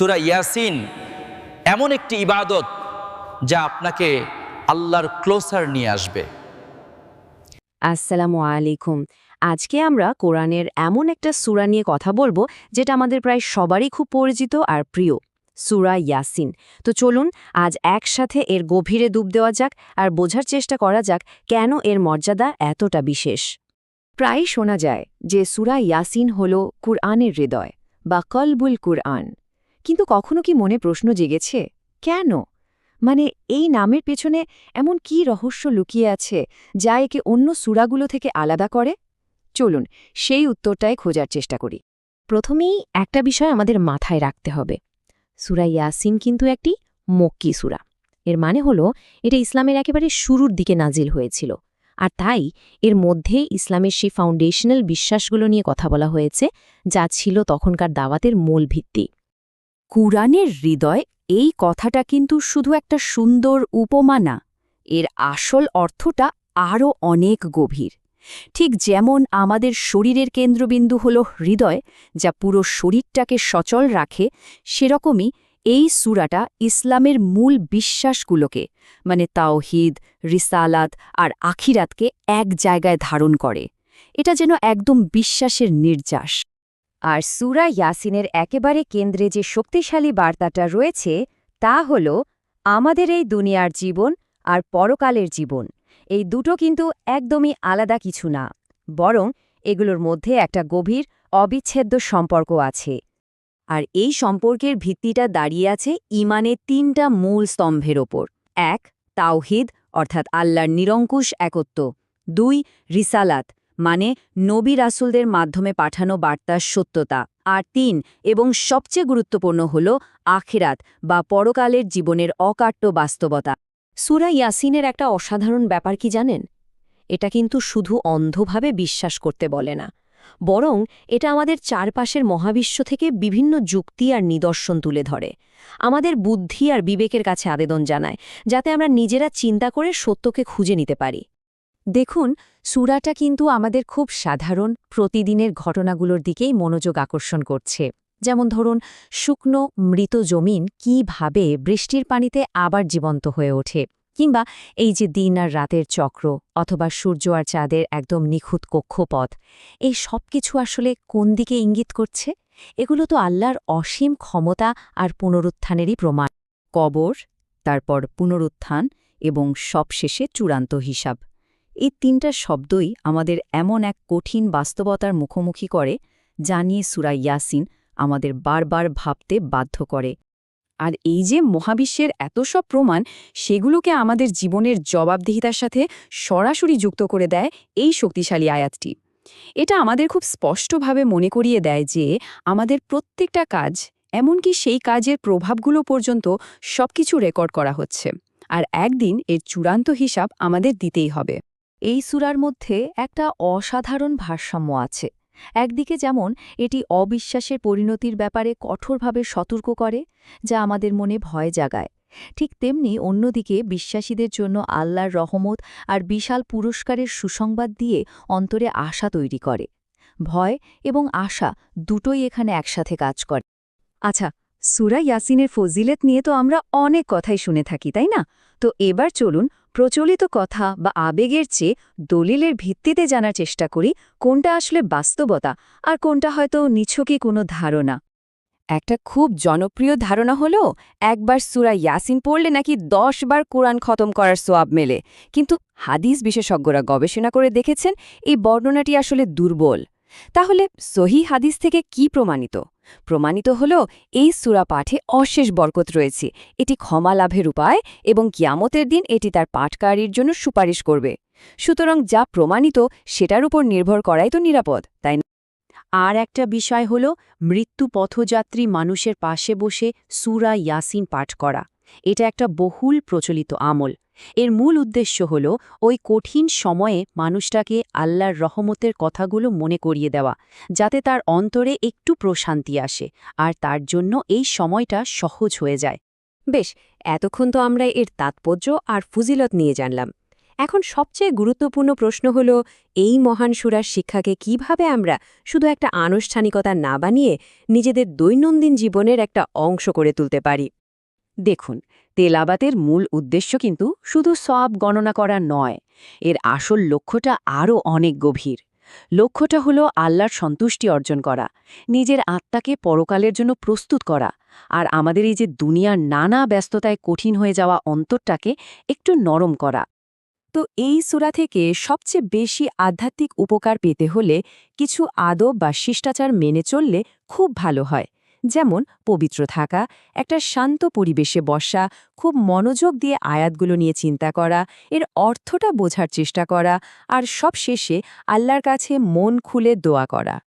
সুরা ইয়াসিন এমন একটি ইবাদত যা আপনাকে আল্লাহর ক্লোসার নিয়ে আসবে। আসসালামু আলাইকুম। আজকে আমরা কোরআনের এমন একটা সুরা নিয়ে কথা বলব, যেটা আমাদের প্রায় সবারই খুব পরিচিত আর প্রিয়, সুরা ইয়াসিন। তো চলুন, আজ একসাথে এর গভীরে ডুব দেওয়া যাক আর বোঝার চেষ্টা করা যাক কেন এর মর্যাদা এতটা বিশেষ। প্রায় শোনা যায় যে সুরা ইয়াসিন হল কুরআনের হৃদয় বা কলবুল কুরআন। কিন্তু কখনো কি মনে প্রশ্ন জেগেছে, কেন? মানে এই নামের পেছনে এমন কি রহস্য লুকিয়ে আছে যা একে অন্য সূরাগুলো থেকে আলাদা করে? চলুন, সেই উত্তরটাই খোঁজার চেষ্টা করি। প্রথমেই একটা বিষয় আমাদের মাথায় রাখতে হবে। সুরা ইয়াসিন কিন্তু একটি মক্কি সূরা। এর মানে হলো, এটা ইসলামের একেবারে শুরুর দিকে নাজিল হয়েছিল। আর তাই, এর মধ্যে ইসলামের সেই ফাউন্ডেশনাল বিশ্বাসগুলো নিয়ে কথা বলা হয়েছে, যা ছিল তখনকার দাওয়াতের মূল ভিত্তি। কুরআনের হৃদয় এই কথাটা কিন্তু শুধু একটা সুন্দর উপমা না, এর আসল অর্থটা আরও অনেক গভীর। ঠিক যেমন আমাদের শরীরের কেন্দ্রবিন্দু হল হৃদয়, যা পুরো শরীরটাকে সচল রাখে, সেরকমই এই সুরাটা ইসলামের মূল বিশ্বাসগুলোকে মানে তাওহিদ, রিসালাত আর আখিরাতকে এক জায়গায় ধারণ করে। এটা যেন একদম বিশ্বাসের নির্যাস। আর সুরা ইয়াসিনের একেবারে কেন্দ্রে যে শক্তিশালী বার্তাটা রয়েছে, তা হল, আমাদের এই দুনিয়ার জীবন আর পরকালের জীবন। এই দুটো কিন্তু একদমই আলাদা কিছু না, বরং এগুলোর মধ্যে একটা গভীর, অবিচ্ছেদ্য সম্পর্ক আছে। আর এই সম্পর্কের ভিত্তিটা দাঁড়িয়ে আছে ইমানের তিনটা মূল স্তম্ভের ওপর। এক, তাওহিদ, অর্থাৎ আল্লাহর নিরঙ্কুশ একত্ব। দুই, রিসালাত মানে নবী রাসুলদের মাধ্যমে পাঠানো বার্তার সত্যতা। আর তিন, এবং সবচেয়ে গুরুত্বপূর্ণ হল আখেরাত বা পরকালের জীবনের অকাট্য বাস্তবতা। সুরা ইয়াসিনের একটা অসাধারণ ব্যাপার কি জানেন? এটা কিন্তু শুধু অন্ধভাবে বিশ্বাস করতে বলে না। বরং এটা আমাদের চারপাশের মহাবিশ্ব থেকে বিভিন্ন যুক্তি আর নিদর্শন তুলে ধরে। আমাদের বুদ্ধি আর বিবেকের কাছে আবেদন জানায়, যাতে আমরা নিজেরা চিন্তা করে সত্যকে খুঁজে নিতে পারি। দেখুন সুরাটা কিন্তু আমাদের খুব সাধারণ প্রতিদিনের ঘটনাগুলোর দিকেই মনোযোগ আকর্ষণ করছে। যেমন ধরুন, শুকনো মৃত জমিন কীভাবে বৃষ্টির পানিতে আবার জীবন্ত হয়ে ওঠে? কিংবা এই যে দিন আর রাতের চক্র অথবা সূর্য আর চাঁদের একদম নিখুঁত কক্ষপথ, এই সব কিছু আসলে কোন দিকে ইঙ্গিত করছে? এগুলো তো আল্লাহর অসীম ক্ষমতা আর পুনরুত্থানেরই প্রমাণ। কবর, তারপর পুনরুত্থান এবং সবশেষে চূড়ান্ত হিসাব। এই তিনটা শব্দই আমাদের এমন এক কঠিন বাস্তবতার মুখোমুখি করে, যা নিয়ে সুরা ইয়াসিন আমাদের বারবার ভাবতে বাধ্য করে। আর এই যে মহাবিশ্বের এত সব প্রমাণ, সেগুলোকে আমাদের জীবনের জবাবদিহিতার সাথে সরাসরি যুক্ত করে দেয় এই শক্তিশালী আয়াতটি। এটা আমাদের খুব স্পষ্টভাবে মনে করিয়ে দেয় যে, আমাদের প্রত্যেকটা কাজ, এমনকি সেই কাজের প্রভাবগুলো পর্যন্ত সবকিছু রেকর্ড করা হচ্ছে। আর একদিন এর চূড়ান্ত হিসাব আমাদের দিতেই হবে। এই সুরার মধ্যে একটা অসাধারণ ভারসাম্য আছে। একদিকে যেমন এটি অবিশ্বাসের পরিণতির ব্যাপারে কঠোরভাবে সতর্ক করে, যা আমাদের মনে ভয় জাগায়। ঠিক তেমনি অন্যদিকে বিশ্বাসীদের জন্য আল্লাহর রহমত আর বিশাল পুরস্কারের সুসংবাদ দিয়ে অন্তরে আশা তৈরি করে। ভয় এবং আশা দুটোই এখানে একসাথে কাজ করে। আচ্ছা সুরা ইয়াসিনের ফজিলেত নিয়ে তো আমরা অনেক কথাই শুনে থাকি, তাই না? তো এবার চলুন প্রচলিত কথা বা আবেগের চেয়ে দলিলের ভিত্তিতে জানার চেষ্টা করি, কোনটা আসলে বাস্তবতা আর কোনটা হয়তো নিছকই কোনো ধারণা। একটা খুব জনপ্রিয় ধারণা হলো, একবার সুরা ইয়াসিন পড়লে নাকি দশ বার কোরআন খতম করার সোয়াব মেলে। কিন্তু হাদিস বিশেষজ্ঞরা গবেষণা করে দেখেছেন, এই বর্ণনাটি আসলে দুর্বল। তাহলে সহি হাদিস থেকে কি প্রমাণিত? প্রমাণিত হল এই সুরা পাঠে অশেষ বরকত রয়েছে। এটি ক্ষমা লাভের উপায় এবং কিয়ামতের দিন এটি তার পাঠকারীর জন্য সুপারিশ করবে। সুতরাং যা প্রমাণিত সেটার উপর নির্ভর করাই তো নিরাপদ, তাই না? আর একটা বিষয় হল মৃত্যু পথযাত্রী মানুষের পাশে বসে সুরা ইয়াসিন পাঠ করা। এটা একটা বহুল প্রচলিত আমল। এর মূল উদ্দেশ্য হল ওই কঠিন সময়ে মানুষটাকে আল্লাহর রহমতের কথাগুলো মনে করিয়ে দেওয়া, যাতে তার অন্তরে একটু প্রশান্তি আসে আর তার জন্য এই সময়টা সহজ হয়ে যায়। বেশ, এতক্ষণ তো আমরা এর তাৎপর্য আর ফুজিলত নিয়ে জানলাম। এখন সবচেয়ে গুরুত্বপূর্ণ প্রশ্ন হল, এই মহান সুরার শিক্ষাকে কীভাবে আমরা শুধু একটা আনুষ্ঠানিকতা না বানিয়ে নিজেদের দৈনন্দিন জীবনের একটা অংশ করে তুলতে পারি? দেখুন, তেলাবাতের মূল উদ্দেশ্য কিন্তু শুধু সব গণনা করা নয়, এর আসল লক্ষ্যটা আরও অনেক গভীর। লক্ষ্যটা হলো আল্লাহর সন্তুষ্টি অর্জন করা, নিজের আত্মাকে পরকালের জন্য প্রস্তুত করা, আর আমাদের এই যে দুনিয়ার নানা ব্যস্ততায় কঠিন হয়ে যাওয়া অন্তরটাকে একটু নরম করা। তো এই সুরা থেকে সবচেয়ে বেশি আধ্যাত্মিক উপকার পেতে হলে কিছু আদব বা শিষ্টাচার মেনে চললে খুব ভালো হয়। যেমন পবিত্র থাকা, একটা শান্ত পরিবেশে বসা, খুব মনোযোগ দিয়ে আয়াতগুলো নিয়ে চিন্তা করা, এর অর্থটা বোঝার চেষ্টা করা, আর সব শেষে আল্লাহর কাছে মন খুলে দোয়া করা।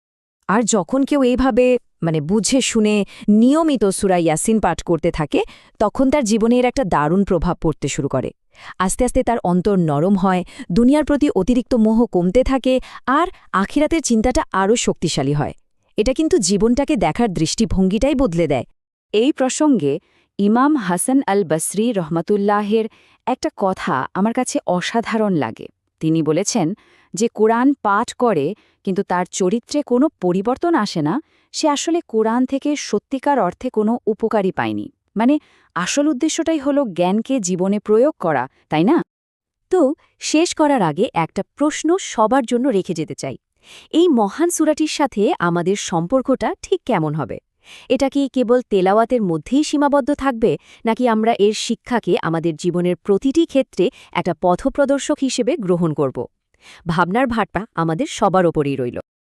আর যখন কেউ এইভাবে মানে বুঝে শুনে নিয়মিত সুরা ইয়াসিন পাঠ করতে থাকে, তখন তার জীবনে এর একটা দারুণ প্রভাব পড়তে শুরু করে। আস্তে আস্তে তার অন্তর নরম হয়, দুনিয়ার প্রতি অতিরিক্ত মোহ কমতে থাকে, আর আখিরাতের চিন্তাটা আরও শক্তিশালী হয়। এটা কিন্তু জীবনটাকে দেখার দৃষ্টিভঙ্গিটাই বদলে দেয়। এই প্রসঙ্গে ইমাম হাসান আল বসরি রহমতুল্লাহের একটা কথা আমার কাছে অসাধারণ লাগে। তিনি বলেছেন যে কোরআন পাঠ করে, কিন্তু তার চরিত্রে কোনো পরিবর্তন আসে না, সে আসলে কোরআন থেকে সত্যিকার অর্থে কোনো উপকারী পায়নি। মানে আসল উদ্দেশ্যটাই হলো জ্ঞানকে জীবনে প্রয়োগ করা, তাই না? তো শেষ করার আগে একটা প্রশ্ন সবার জন্য রেখে যেতে চাই। এই মহান সুরাটির সাথে আমাদের সম্পর্কটা ঠিক কেমন হবে? এটা কি কেবল তেলাওয়াতের মধ্যেই সীমাবদ্ধ থাকবে, নাকি আমরা এর শিক্ষাকে আমাদের জীবনের প্রতিটি ক্ষেত্রে একটা পথপ্রদর্শক হিসেবে গ্রহণ করব? ভাবনার ভাটপা আমাদের সবার ওপরই রইল।